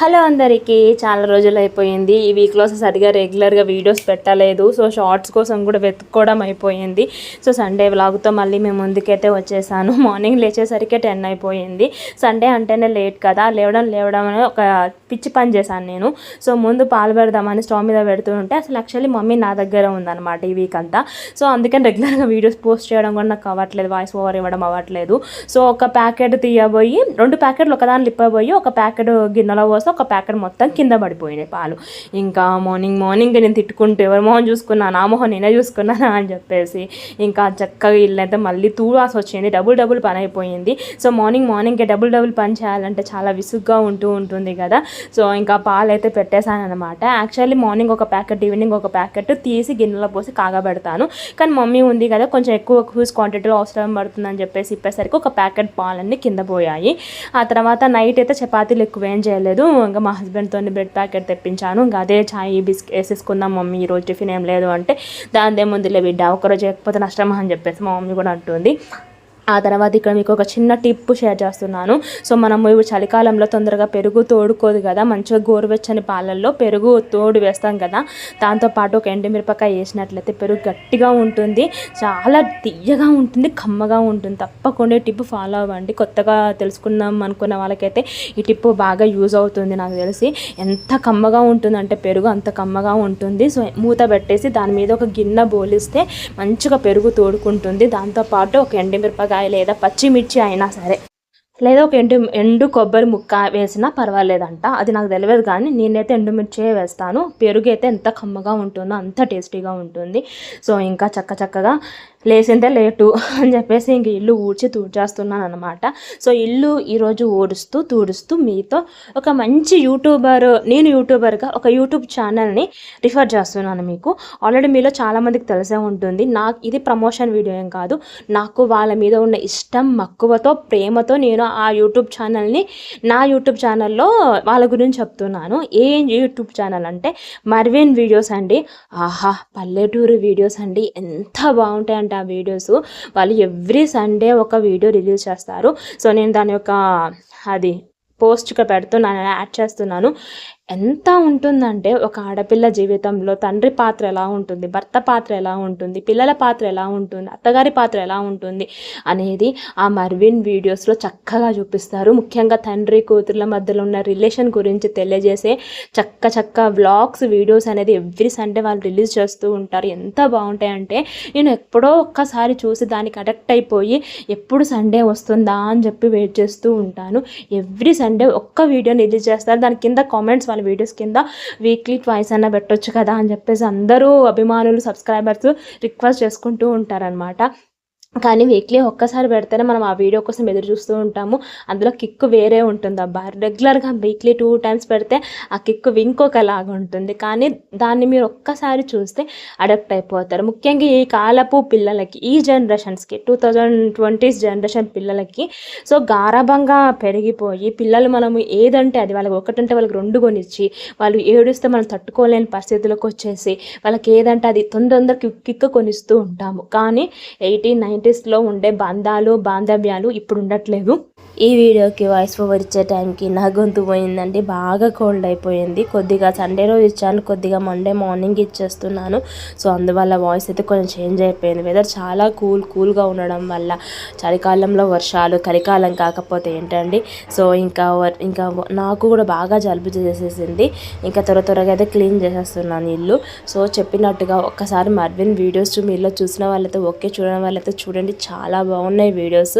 Hello అందరికీ చాలా రోజులు అయిపోయింది. ఈ వీక్లో సరిగా రెగ్యులర్గా వీడియోస్ పెట్టలేదు. సో షార్ట్స్ కోసం కూడా వెతుక్కోవడం అయిపోయింది. సో సండే వ్లాగ్తో మళ్ళీ మేము ముందుకైతే వచ్చేసాను. మార్నింగ్ లేచేసరికి టెన్ అయిపోయింది. సండే అంటేనే లేట్ కదా. లేవడం లేవడం అనే ఒక పిచ్చి పని చేశాను నేను. సో ముందు పాలు పెడదామని స్టవ్ మీద పెడుతూ ఉంటే అసలు యాక్చువల్లీ మమ్మీ నా దగ్గర ఉందన్నమాట ఈ వీక్ అంతా. సో అందుకని రెగ్యులర్గా వీడియోస్ పోస్ట్ చేయడం కూడా నాకు అవ్వట్లేదు వాయిస్ ఓవర్ ఇవ్వడం అవ్వట్లేదు. సో ఒక ప్యాకెట్ తీయబోయి రెండు ప్యాకెట్లు ఒకదాని లిప్పబోయి ఒక ప్యాకెట్ గిన్నెలో పోసి ఒక ప్యాకెట్ మొత్తం కింద పడిపోయినాయి పాలు. ఇంకా మార్నింగ్ మార్నింగ్ నేను తిట్టుకుంటూ ఎవరి మొహం చూసుకున్నాను నా మొహం నేనే చూసుకున్నానా అని చెప్పేసి ఇంకా చక్కగా ఇల్లు అయితే మళ్ళీ తూడాల్సి వచ్చింది డబుల్ డబుల్ పని అయిపోయింది. సో మార్నింగ్ మార్నింగ్కి డబుల్ డబుల్ పని చేయాలంటే చాలా విసుగ్గా ఉంటూ ఉంటుంది కదా. సో ఇంకా పాలు అయితే పెట్టేశాను అనమాట యాక్చువల్లీ మార్నింగ్ ఒక ప్యాకెట్ ఈవినింగ్ ఒక ప్యాకెట్ తీసి గిన్నెలో పోసి కాగబెడతాను. కానీ మమ్మీ ఉంది కదా కొంచెం ఎక్కువ హ్యూస్ క్వాంటిటీలో అవసరం పడుతుందని చెప్పేసి ఇప్పేసరికి ఒక ప్యాకెట్ పాలన్నీ కింద పోయాయి. ఆ తర్వాత నైట్ అయితే చపాతీలు ఎక్కువ ఏం చేయలేదు. ఇంకా మా హస్బెండ్తో బ్రెడ్ ప్యాకెట్ తెప్పించాను. ఇంకా అదే చాయ్ బిస్కెట్ వేసేసుకుందాం మమ్మీ ఈరోజు టిఫిన్ ఏం లేదు అంటే దాని ముందులే బిడ్డ ఒకరోజు చేయకపోతే నష్టమా అని చెప్పేసి మా మమ్మీ కూడా అంటుంది. ఆ తర్వాత ఇక్కడ మీకు ఒక చిన్న టిప్ షేర్ చేస్తున్నాను. సో మనము ఇప్పుడు చలికాలంలో తొందరగా పెరుగు తోడుకోదు కదా. మంచిగా గోరువెచ్చని పాలల్లో పెరుగు తోడు వేస్తాం కదా. దాంతోపాటు ఒక ఎండుమిరపకాయ వేసినట్లయితే పెరుగు గట్టిగా ఉంటుంది. చాలా తీయగా ఉంటుంది కమ్మగా ఉంటుంది. తప్పకుండా టిప్ ఫాలో అవ్వండి. కొత్తగా తెలుసుకుందాం అనుకున్న వాళ్ళకైతే ఈ టిప్ బాగా యూజ్ అవుతుంది నాకు తెలిసి. ఎంత కమ్మగా ఉంటుందంటే పెరుగు అంత కమ్మగా ఉంటుంది. సో మూత పెట్టేసి దాని మీద ఒక గిన్నె బోలిస్తే మంచిగా పెరుగు తోడుకుంటుంది. దాంతోపాటు ఒక ఎండుమిరపకాయ లేదా పచ్చిమిర్చి అయినా సరే. లేదా ఒక ఎండు ఎండు కొబ్బరి ముక్క వేసినా పర్వాలేదంట. అది నాకు తెలియదు కానీ నేనైతే ఎండుమిర్చే వేస్తాను. పెరుగు అయితే ఎంత కమ్మగా ఉంటుందో అంత టేస్టీగా ఉంటుంది. సో ఇంకా చక్క చక్కగా లేసిందే లేటు అని చెప్పేసి ఇంక ఇల్లు ఊడ్చి తూడ్చేస్తున్నాను అనమాట సో ఇల్లు ఈరోజు ఊడుస్తూ తూడుస్తూ మీతో ఒక మంచి యూట్యూబర్ నేను యూట్యూబర్గా ఒక యూట్యూబ్ ఛానల్ని రిఫర్ చేస్తున్నాను మీకు. ఆల్రెడీ మీలో చాలామందికి తెలిసే ఉంటుంది నాకు ఇది ప్రమోషన్ వీడియో ఏం కాదు. నాకు వాళ్ళ మీద ఉన్న ఇష్టం మక్కువతో ప్రేమతో నేను ఆ యూట్యూబ్ ఛానల్ని నా యూట్యూబ్ ఛానల్లో వాళ్ళ గురించి చెప్తున్నాను. ఏ యూట్యూబ్ ఛానల్ అంటే మర్విన్ వీడియోస్ అండి. ఆహా పల్లెటూరు వీడియోస్ అండి. ఎంత బాగుంటాయి బాగుంటాయంటే ఆ వీడియోస్ వాళ్ళు ఎవ్రీ సండే ఒక వీడియో రిలీజ్ చేస్తారు. సో నేను దాని యొక్క అది పోస్ట్గా పెడుతున్నాను యాడ్ చేస్తున్నాను. ఎంత ఉంటుందంటే ఒక ఆడపిల్ల జీవితంలో తండ్రి పాత్ర ఎలా ఉంటుంది భర్త పాత్ర ఎలా ఉంటుంది పిల్లల పాత్ర ఎలా ఉంటుంది అత్తగారి పాత్ర ఎలా ఉంటుంది అనేది ఆ మర్విన్ వీడియోస్లో చక్కగా చూపిస్తారు. ముఖ్యంగా తండ్రి కూతుర్ల మధ్యలో ఉన్న రిలేషన్ గురించి తెలియజేసే చక్క చక్క వ్లాగ్స్ వీడియోస్ అనేది ఎవ్రీ సండే వాళ్ళు రిలీజ్ చేస్తూ ఉంటారు. ఎంత బాగుంటాయంటే నేను ఎప్పుడో ఒక్కసారి చూసి దానికి అడక్ట్ అయిపోయి ఎప్పుడు సండే వస్తుందా అని చెప్పి వెయిట్ చేస్తూ ఉంటాను. ఎవ్రీ సండే ఒక్క వీడియోని రిలీజ్ చేస్తారు. దాని కింద కామెంట్స్ వాళ్ళ వీడియోస్ కింద వీక్లీ ట్వైస్ అన్న పెట్టొచ్చు కదా అని చెప్పేసి అందరూ అభిమానులు సబ్స్క్రైబర్స్ రిక్వెస్ట్ చేసుకుంటూ ఉంటారనమాట కానీ వీక్లీ ఒక్కసారి పెడితేనే మనం ఆ వీడియో కోసం ఎదురు చూస్తూ ఉంటాము. అందులో కిక్ వేరే ఉంటుంది అబ్బా. రెగ్యులర్గా వీక్లీ టూ టైమ్స్ పెడితే ఆ కిక్ ఇంకొకలాగా ఉంటుంది. కానీ దాన్ని మీరు ఒక్కసారి చూస్తే అడాప్ట్ అయిపోతారు. ముఖ్యంగా ఈ కాలపు పిల్లలకి ఈ జనరేషన్స్కి టూ థౌజండ్ ట్వంటీస్ జనరేషన్ పిల్లలకి సో గారాభంగా పెరిగిపోయి పిల్లలు మనము ఏదంటే అది వాళ్ళకి ఒకటంటే వాళ్ళకి రెండు కొనిచ్చి వాళ్ళు ఏడుస్తే మనం తట్టుకోలేని పరిస్థితులకు వచ్చేసి వాళ్ళకి ఏదంటే అది తొందర తొందర కిక్ కొనిస్తూ ఉంటాము. కానీ ఎయిటీన్ సైంటిస్ట్లో ఉండే బంధాలు బాంధవ్యాలు ఇప్పుడు ఉండట్లేదు. ఈ వీడియోకి వాయిస్ ఓవర్ ఇచ్చే టైంకి నా గొంతు పోయిందండి. బాగా కోల్డ్ అయిపోయింది. కొద్దిగా సండే రోజు ఇచ్చాను. కొద్దిగా మండే మార్నింగ్ ఇచ్చేస్తున్నాను. సో అందువల్ల వాయిస్ అయితే కొంచెం చేంజ్ అయిపోయింది. వెదర్ చాలా కూల్ కూల్గా ఉండడం వల్ల చలికాలంలో వర్షాలు కలికాలం కాకపోతే ఏంటండి? సో ఇంకా ఇంకా నాకు కూడా బాగా జలుబు చేసేసింది. ఇంకా త్వర త్వరగా అయితే క్లీన్ చేసేస్తున్నాను ఇల్లు. సో చెప్పినట్టుగా ఒక్కసారి మర్విన్ వీడియోస్ మీలో చూసిన వాళ్ళైతే ఓకే చూడని వాళ్ళైతే చూడండి. చాలా బాగున్నాయి వీడియోస్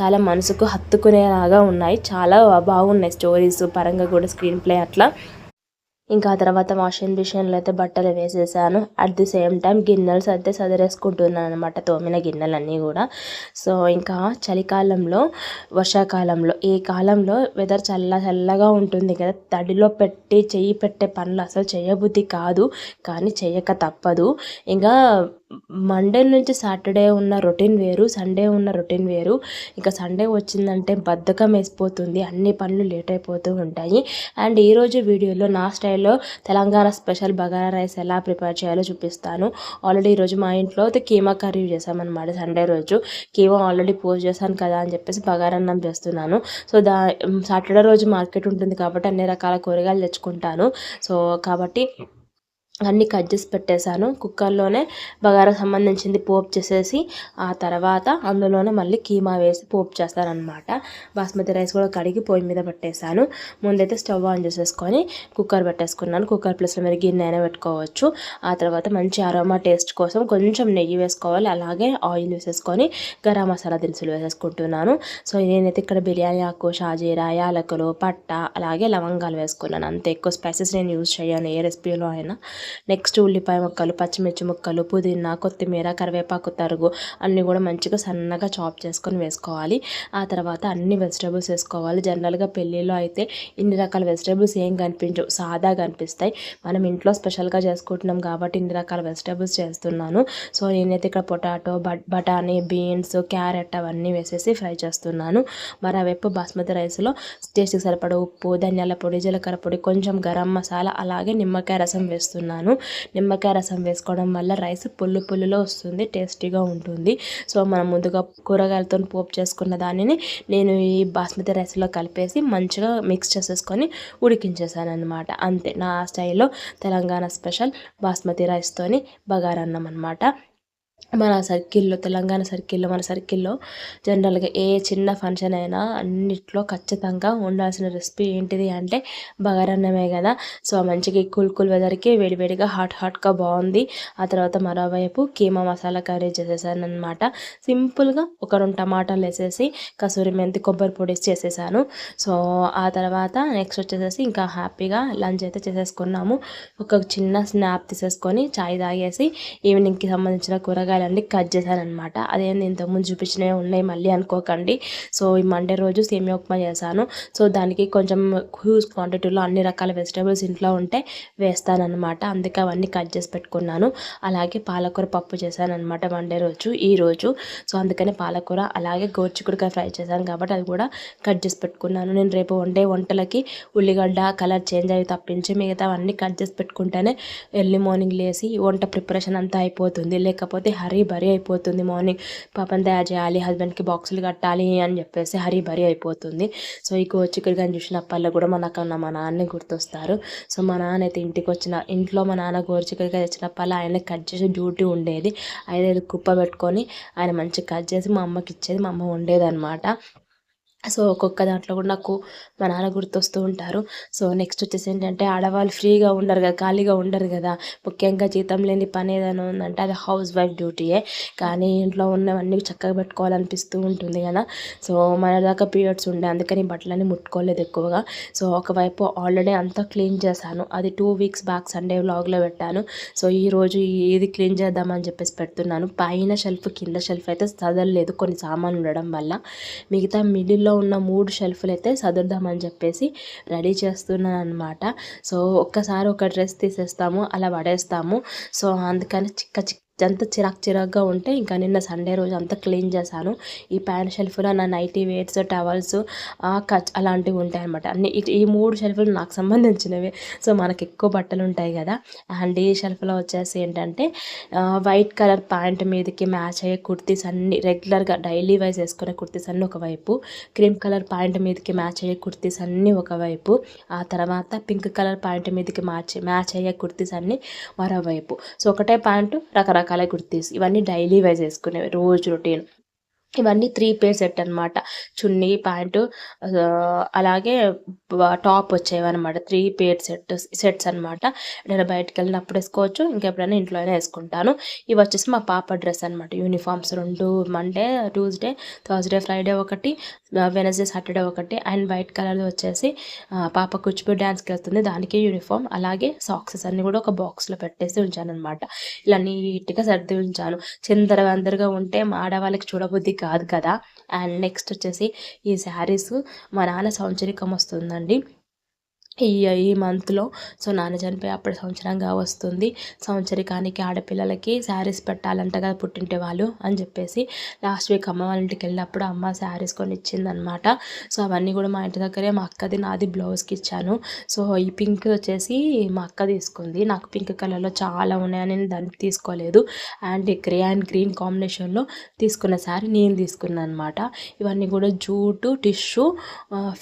చాలా మనసుకు హత్తుకునే లాగా ఉన్నాయి. చాలా బాగున్నాయి స్టోరీస్. పరంగా కూడా స్క్రీన్ ప్లే అట్లా. ఇంకా ఆ తర్వాత వాషింగ్ మిషన్లో అయితే బట్టలు వేసేసాను. అట్ ది సేమ్ టైం గిన్నెలు అయితే సదరేసుకుంటున్నాను అనమాట తోమిన గిన్నెలన్నీ కూడా. సో ఇంకా చలికాలంలో వర్షాకాలంలో ఈ కాలంలో వెదర్ చల్ల చల్లగా ఉంటుంది కదా. తడిలో పెట్టి చెయ్యి పెట్టే పనులు అసలు చేయబుద్ధి కాదు. కానీ చేయక తప్పదు. ఇంకా మండే నుంచి సాటర్డే ఉన్న రొటీన్ వేరు సండే ఉన్న రొటీన్ వేరు. ఇంకా సండే వచ్చిందంటే బద్ధకం వేసిపోతుంది అన్ని పనులు లేట్ అయిపోతూ ఉంటాయి. అండ్ ఈరోజు వీడియోలో నా స్టైల్లో తెలంగాణ స్పెషల్ బగారా రైస్ ఎలా ప్రిపేర్ చేయాలో చూపిస్తాను. ఆల్రెడీ ఈరోజు మా ఇంట్లో అయితే కీమా కర్రీ చేసామన్నమాట సండే రోజు. కీమా ఆల్రెడీ పోస్ట్ చేశాను కదా అని చెప్పేసి బగారన్నం చేస్తున్నాను. సో దా సాటర్డే రోజు మార్కెట్ ఉంటుంది కాబట్టి అన్ని రకాల కూరగాయలు తెచ్చుకుంటాను. సో కాబట్టి అన్నీ కట్ చేసి పెట్టేశాను. కుక్కర్లోనే బగారా సంబంధించింది పోపు చేసేసి ఆ తర్వాత అందులోనే మళ్ళీ కీమా వేసి పోపు చేస్తానమాట బాస్మతి రైస్ కూడా కడిగి పొయ్యి మీద పెట్టేశాను. ముందైతే స్టవ్ ఆన్ చేసేసుకొని కుక్కర్ పెట్టేసుకున్నాను. కుక్కర్ ప్లస్లో మీరు గిన్నె అయినా పెట్టుకోవచ్చు. ఆ తర్వాత మంచి అరోమా టేస్ట్ కోసం కొంచెం నెయ్యి వేసుకోవాలి. అలాగే ఆయిల్ వేసేసుకొని గరం మసాలా దినుసులు వేసేసుకుంటున్నాను. సో నేనైతే ఇక్కడ బిర్యానీ ఆకు షాజీరా యాలకులు పట్ట అలాగే లవంగాలు వేసుకున్నాను. అంత ఎక్కువ స్పైసెస్ నేను యూజ్ చేయను ఏ రెసిపీలో అయినా. నెక్స్ట్ ఉల్లిపాయ ముక్కలు పచ్చిమిర్చి ముక్కలు పుదీనా కొత్తిమీర కరివేపాకు తరుగు అన్నీ కూడా మంచిగా సన్నగా చాప్ చేసుకొని వేసుకోవాలి. ఆ తర్వాత అన్ని వెజిటేబుల్స్ వేసుకోవాలి. జనరల్గా పెళ్ళిలో అయితే ఇన్ని రకాల వెజిటేబుల్స్ ఏం కనిపించవు సాదా కనిపిస్తాయి మనం ఇంట్లో స్పెషల్గా చేసుకుంటున్నాం కాబట్టి ఇన్ని రకాల వెజిటేబుల్స్ చేస్తున్నాను. సో నేనైతే ఇక్కడ పొటాటో బఠానీ బీన్స్ క్యారెట్ అవన్నీ వేసేసి ఫ్రై చేస్తున్నాను. మరోవైపు బాస్మతి రైస్లో టేస్ట్కి సరిపడ ఉప్పు ధనియాల పొడి జీలకర్ర పొడి కొంచెం గరం మసాలా అలాగే నిమ్మకాయ రసం వేస్తున్నాను. నిమ్మకాయ రసం వేసుకోవడం వల్ల రైస్ పుల్లు పుల్లులో వస్తుంది టేస్టీగా ఉంటుంది. సో మనం ముందుగా కూరగాయలతో పోపు చేసుకున్న దానిని నేను ఈ బాస్మతి రైస్లో కలిపేసి మంచిగా మిక్స్ చేసేసుకొని ఉడికించేసాను అనమాట అంతే నా స్టైల్లో తెలంగాణ స్పెషల్ బాస్మతి రైస్తోని బగారన్నం అనమాట మన సర్కిల్లో తెలంగాణ సర్కిల్లో మన సర్కిల్లో జనరల్గా ఏ చిన్న ఫంక్షన్ అయినా అన్నిట్లో ఖచ్చితంగా ఉండాల్సిన రెసిపీ ఏంటిది అంటే బగారన్నమే కదా. సో మంచిగా కూల్ కూల్ వెదర్కి వేడివేడిగా హాట్ హాట్గా బాగుంది. ఆ తర్వాత మరోవైపు కీమా మసాలా కర్రీ చేసేసాను అనమాట సింపుల్గా ఒక రెండు టమాటాలు వేసేసి కసూరి మెంతి కొబ్బరి పొడి చేసేసాను. సో ఆ తర్వాత నెక్స్ట్ వచ్చేసేసి ఇంకా హ్యాపీగా లంచ్ అయితే చేసేసుకున్నాము. ఒక చిన్న స్నాప్ తీసేసుకొని చాయ్ తాగేసి ఈవినింగ్కి సంబంధించిన కూరగాయలు కూరగాయలన్నీ కట్ చేశానమాట అనమాట అదేంది ఇంతకుముందు చూపించినవి ఉన్నాయి మళ్ళీ అనుకోకండి. సో ఈ మండే రోజు సేమియా ఉప్మా చేశాను. సో దానికి కొంచెం హ్యూజ్ క్వాంటిటీలో అన్ని రకాల వెజిటేబుల్స్ ఇంట్లో ఉంటే వేస్తానన్నమాట అందుకే అవన్నీ కట్ చేసి పెట్టుకున్నాను. అలాగే పాలకూర పప్పు చేశాను అనమాట మండే రోజు ఈ రోజు. సో అందుకని పాలకూర అలాగే గోర్చికుడికాయ ఫ్రై చేశాను కాబట్టి అది కూడా కట్ చేసి పెట్టుకున్నాను. నేను రేపు వండే వంటలకి ఉల్లిగడ్డ కలర్ చేంజ్ అయ్యి తప్పించి మిగతా అవన్నీ కట్ చేసి పెట్టుకుంటేనే ఎర్లీ మార్నింగ్ లేసి వంట ప్రిపరేషన్ అంతా అయిపోతుంది. లేకపోతే హరీ బరీ అయిపోతుంది మార్నింగ్. పాపం తయారు చేయాలి హస్బెండ్కి బాక్సులు కట్టాలి అని చెప్పేసి హరీ బరీ అయిపోతుంది. సో ఈ కానీ చూసినప్పల్లో కూడా మనకన్నా మా నాన్నే గుర్తొస్తారు. సో మా నాన్న అయితే ఇంటికి వచ్చిన ఇంట్లో మా నాన్న గోరుచిక్కడికాయ తెచ్చినప్పల్లా ఆయన కట్ చేసే డ్యూటీ ఉండేది. ఆయన కుప్ప పెట్టుకొని ఆయన మంచిగా కట్ చేసి మా అమ్మకి ఇచ్చేది మా అమ్మ ఉండేది అనమాట సో ఒక్కొక్క దాంట్లో కూడా నాకు మా నాన్న గుర్తొస్తూ ఉంటారు. సో నెక్స్ట్ వచ్చేసి ఏంటంటే ఆడవాళ్ళు ఫ్రీగా ఉండరు కదా ఖాళీగా ఉండరు కదా. ముఖ్యంగా జీతం లేని పని ఏదైనా ఉందంటే అది హౌస్ వైఫ్ డ్యూటీయే కానీ ఇంట్లో ఉన్నవన్నీ చక్కగా పెట్టుకోవాలనిపిస్తూ ఉంటుంది కదా. సో మన దాకా పీరియడ్స్ ఉండే అందుకని బట్టలన్నీ ముట్టుకోలేదు ఎక్కువగా. సో ఒకవైపు ఆల్రెడీ అంతా క్లీన్ చేశాను. అది టూ వీక్స్ బ్యాక్ సండే వ్లాగ్లో పెట్టాను. సో ఈరోజు ఇది క్లీన్ చేద్దామని చెప్పేసి పెడుతున్నాను. పైన షెల్ఫ్ కింద షెల్ఫ్ అయితే చదవలేదు కొన్ని సామాన్లు ఉండడం వల్ల. మిగతా మిడిల్లో షెల్ఫ్లో ఉన్న మూడు షెల్ఫ్లు అయితే సదురుదామని చెప్పేసి రెడీ చేస్తున్నాను అనమాట సో ఒక్కసారి ఒక డ్రెస్ తీసేస్తాము అలా పడేస్తాము. సో అందుకని చిక్క చిక్క అంతా చిరాక్ చిరాక్గా ఉంటే ఇంకా నిన్న సండే రోజు అంతా క్లీన్ చేశాను. ఈ ప్యాంట్ షెల్ఫ్లో నా నైటీ వేర్స్ టవల్స్ కచ్ అలాంటివి ఉంటాయి అనమాట అన్ని ఈ మూడు షెల్ఫ్లు నాకు సంబంధించినవి. సో మనకి ఎక్కువ బట్టలు ఉంటాయి కదా. అండ్ ఈ షెల్ఫ్లో వచ్చేసి ఏంటంటే వైట్ కలర్ ప్యాంట్ మీదకి మ్యాచ్ అయ్యే కుర్తీస్ అన్ని రెగ్యులర్గా డైలీ వైజ్ వేసుకునే కుర్తీస్ అన్నీ ఒకవైపు క్రీమ్ కలర్ ప్యాంట్ మీదకి మ్యాచ్ అయ్యే కుర్తీస్ అన్నీ ఒకవైపు ఆ తర్వాత పింక్ కలర్ ప్యాంట్ మీదకి మ్యాచ్ మ్యాచ్ అయ్యే కుర్తీస్ అన్నీ మరోవైపు సో ఒకటే ప్యాంటు రకరకాల రకాల కుర్తీస్ ఇవన్నీ డైలీ వైజ్ వేసుకునేవి రోజు రొటీన్. ఇవన్నీ త్రీ పేర్ సెట్ అనమాట చున్నీ ప్యాంటు అలాగే టాప్ వచ్చేవన్నమాట. త్రీ పేర్ సెట్ సెట్స్ అనమాట నేను బయటకు వెళ్ళినప్పుడు వేసుకోవచ్చు ఇంకెప్పుడైనా ఇంట్లోనే వేసుకుంటాను. ఇవి వచ్చేసి మా పాప డ్రెస్ అనమాట యూనిఫామ్స్ రెండు మండే ట్యూస్డే థర్స్డే ఫ్రైడే ఒకటి వెనస్డే సాటర్డే ఒకటి అండ్ వైట్ కలర్ వచ్చేసి పాప కూచిపూడి డ్యాన్స్కి వెళ్తుంది. దానికి యూనిఫామ్ అలాగే సాక్సెస్ అన్నీ కూడా ఒక బాక్స్లో పెట్టేసి ఉంచాను అనమాట ఇలా నీట్గా సర్ది ఉంచాను. చిందరవందరగా ఉంటే మా ఆడవాళ్ళకి చూడబుద్ధి కాదు కదా. అండ్ నెక్స్ట్ వచ్చేసి ఈ శారీస్ మా నాన్న సంవత్సరికం వస్తుందండి. ఈ ఈ మంత్లో సో నాన్న చనిపోయి అప్పుడు సంవత్సరంగా వస్తుంది. సంవత్సరికానికి ఆడపిల్లలకి శారీస్ పెట్టాలంట కదా పుట్టింటే వాళ్ళు అని చెప్పేసి. లాస్ట్ వీక్ అమ్మ వాళ్ళ ఇంటికి వెళ్ళినప్పుడు అమ్మ శారీస్ కొని ఇచ్చిందనమాట సో అవన్నీ కూడా మా ఇంటి దగ్గరే. మా అక్కది నాది బ్లౌజ్కి ఇచ్చాను. సో ఈ పింక్ వచ్చేసి మా అక్క తీసుకుంది. నాకు పింక్ కలర్లో చాలా ఉన్నాయని నేను దాన్ని తీసుకోలేదు. అండ్ గ్రే అండ్ గ్రీన్ కాంబినేషన్లో తీసుకున్న శారీ నేను తీసుకున్నాను అనమాట ఇవన్నీ కూడా జూటు టిష్యూ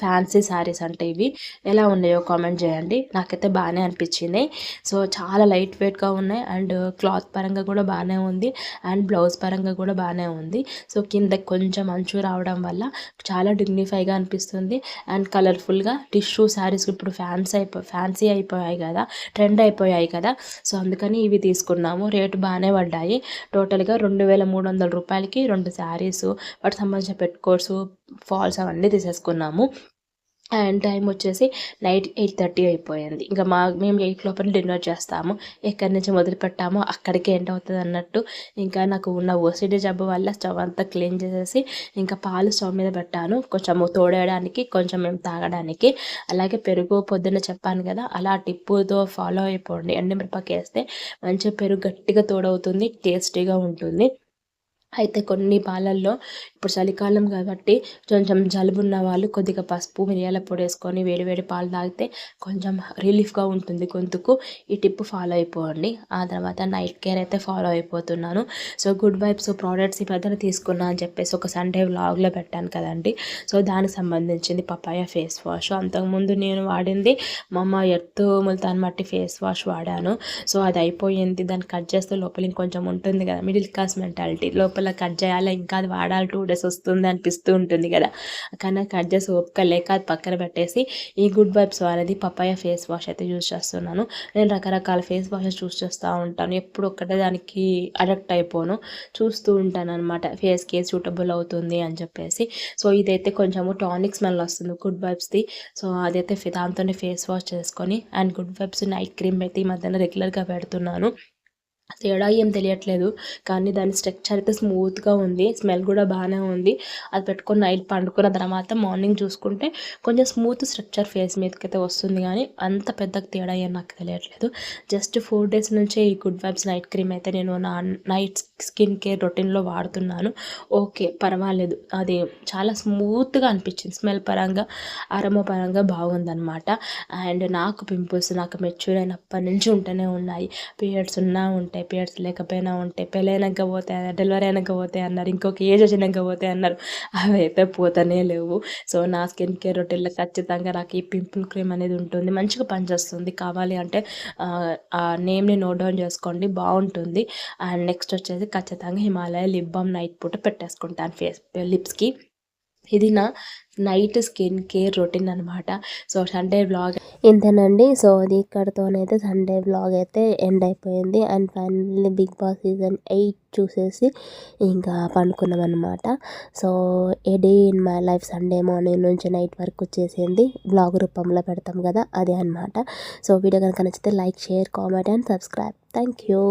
ఫ్యాన్సీ శారీస్ అంటే ఇవి. ఎలా ఉన్నాయో కామెంట్ చేయండి. నాకైతే బాగానే అనిపించింది. సో చాలా లైట్ వెయిట్గా ఉన్నాయి. అండ్ క్లాత్ పరంగా కూడా బాగానే ఉంది. అండ్ బ్లౌజ్ పరంగా కూడా బాగానే ఉంది. సో కింద కొంచెం అంచు రావడం వల్ల చాలా డిగ్నిఫైగా అనిపిస్తుంది. అండ్ కలర్ఫుల్గా టిష్యూ శారీస్ ఇప్పుడు ఫ్యాన్స్ అయిపో ఫ్యాన్సీ అయిపోయాయి కదా. ట్రెండ్ అయిపోయాయి కదా. సో అందుకని ఇవి తీసుకున్నాము. రేటు బాగానే పడ్డాయి. టోటల్గా రెండు వేల మూడు వందల రూపాయలకి రెండు శారీస్ వాటికి సంబంధించిన పెట్టుకోర్సు ఫాల్స్ అవన్నీ తీసేసుకున్నాము. అండ్ టైం వచ్చేసి నైట్ ఎయిట్ థర్టీ అయిపోయింది. ఇంకా మా మేము ఎయిట్ లోపల డిన్నర్ చేస్తాము. ఎక్కడి నుంచి మొదలు పెట్టామో అక్కడికి ఎండ్ అవుతుంది అన్నట్టు ఇంకా నాకు ఉన్న ఓసిడీ జబ్బు వల్ల స్టవ్ అంతా క్లీన్ చేసేసి ఇంకా పాలు స్టవ్ మీద పెట్టాను. కొంచెం తోడేయడానికి కొంచెం మేము తాగడానికి. అలాగే పెరుగు పొద్దున్న చెప్పాను కదా అలా టిప్పుతో ఫాలో అయిపోండి. ఎండుమిరపకి వేస్తే మంచిగా పెరుగు గట్టిగా తోడవుతుంది టేస్టీగా ఉంటుంది. అయితే కొన్ని పాలల్లో ఇప్పుడు చలికాలం కాబట్టి కొంచెం జలుబు ఉన్న వాళ్ళు కొద్దిగా పసుపు మిరియాల పొడి వేసుకొని వేడి వేడి పాలు తాగితే కొంచెం రిలీఫ్గా ఉంటుంది గొంతుకు. ఈ టిప్ ఫాలో అయిపోండి. ఆ తర్వాత నైట్ కేర్ అయితే ఫాలో అయిపోతున్నాను. సో గుడ్ వైబ్స్ ప్రోడక్ట్స్ ఈ మధ్యన తీసుకున్నా అని చెప్పేసి ఒక సండే వ్లాగ్లో పెట్టాను కదండి. సో దానికి సంబంధించింది పపాయ ఫేస్ వాష్. అంతకుముందు నేను వాడింది మా అమ్మ ఎర్త్ ముల్తాన్ మట్టి ఫేస్ వాష్ వాడాను. సో అది అయిపోయింది. దాన్ని కట్ చేస్తే లోపల ఇంకొంచెం ఉంటుంది కదా మిడిల్ క్లాస్ మెంటాలిటీ. లోపల లోపల కట్ చేయాలి? ఇంకా అది వాడాలి టూ డేస్ వస్తుంది అనిపిస్తూ ఉంటుంది కదా. కానీ కట్ చేసి ఓపిక లేక అది పక్కన పెట్టేసి ఈ గుడ్ వైబ్స్ వాళ్ళది పపాయ ఫేస్ వాష్ అయితే యూజ్ చేస్తున్నాను. నేను రకరకాల ఫేస్ వాషెస్ చూస్ చేస్తూ ఉంటాను. ఎప్పుడు ఒక్కటే దానికి అడక్ట్ అయిపోను. చూస్తూ ఉంటాను అనమాట ఫేస్కి సూటబుల్ అవుతుంది అని చెప్పేసి. సో ఇదైతే కొంచెము టానిక్ స్మెల్ వస్తుంది గుడ్ వైబ్స్ది సో అదైతే దాంతోనే ఫేస్ వాష్ చేసుకొని and good vibes night cream అయితే ఈ మధ్యన రెగ్యులర్గా పెడుతున్నాను. తేడా ఏం తెలియట్లేదు. కానీ దాని స్ట్రక్చర్ అయితే స్మూత్గా ఉంది. స్మెల్ కూడా బాగానే ఉంది. అది పెట్టుకొని నైట్ పండుకున్న తర్వాత మార్నింగ్ చూసుకుంటే కొంచెం స్మూత్ స్ట్రక్చర్ ఫేస్ మీదకి అయితే వస్తుంది. కానీ అంత పెద్ద తేడా ఏం నాకు తెలియట్లేదు. జస్ట్ ఫోర్ డేస్ నుంచే ఈ గుడ్ వైబ్స్ నైట్ క్రీమ్ అయితే నేను నా నైట్ స్కిన్ కేర్ రొటీన్లో వాడుతున్నాను. ఓకే పర్వాలేదు. అది చాలా స్మూత్గా అనిపించింది. స్మెల్ పరంగా అరమ పరంగా బాగుందనమాట అండ్ నాకు పింపుల్స్ నాకు మెచ్యూర్ అయినప్పటి నుంచి ఉంటూనే ఉన్నాయి. పీరియడ్స్ ఉన్నా ఉంటాయి పీరియడ్స్ లేకపోయినా ఉంటాయి పెళ్ళైనాక పోతే డెలివరీ అయినాక పోతే అన్నారు ఇంకొక ఏజ్ వచ్చినాక పోతే అన్నారు. అవి అయితే పోతనే లేవు. సో నా స్కిన్ కేర్ రొటీన్లో ఖచ్చితంగా నాకు ఈ పింపుల్ క్రీమ్ అనేది ఉంటుంది. మంచిగా పనిచేస్తుంది. కావాలి అంటే ఆ నేమ్ని నోట్ డౌన్ చేసుకోండి. బాగుంటుంది. అండ్ నెక్స్ట్ వచ్చేసి ఖచ్చితంగా హిమాలయ లిప్ బామ్ నైట్ పూట పెట్టేసుకుంటాను ఫేస్ లిప్స్కి. ఇది నా నైట్ స్కిన్ కేర్ రొటీన్ అనమాట సో సండే బ్లాగ్ ఇంతేనండి. సో అది ఇక్కడతోనైతే సండే బ్లాగ్ అయితే ఎండ్ అయిపోయింది. And finally Bigg Boss season eight చూసేసి ఇంకా పండుకున్నాం అనమాట so a day in my life Sunday morning నుంచి నైట్ వరకు వచ్చేసింది. బ్లాగ్ రూపంలో పెడతాం కదా అదే అనమాట సో వీడియో కనుక నచ్చితే like share comment and subscribe. Thank you.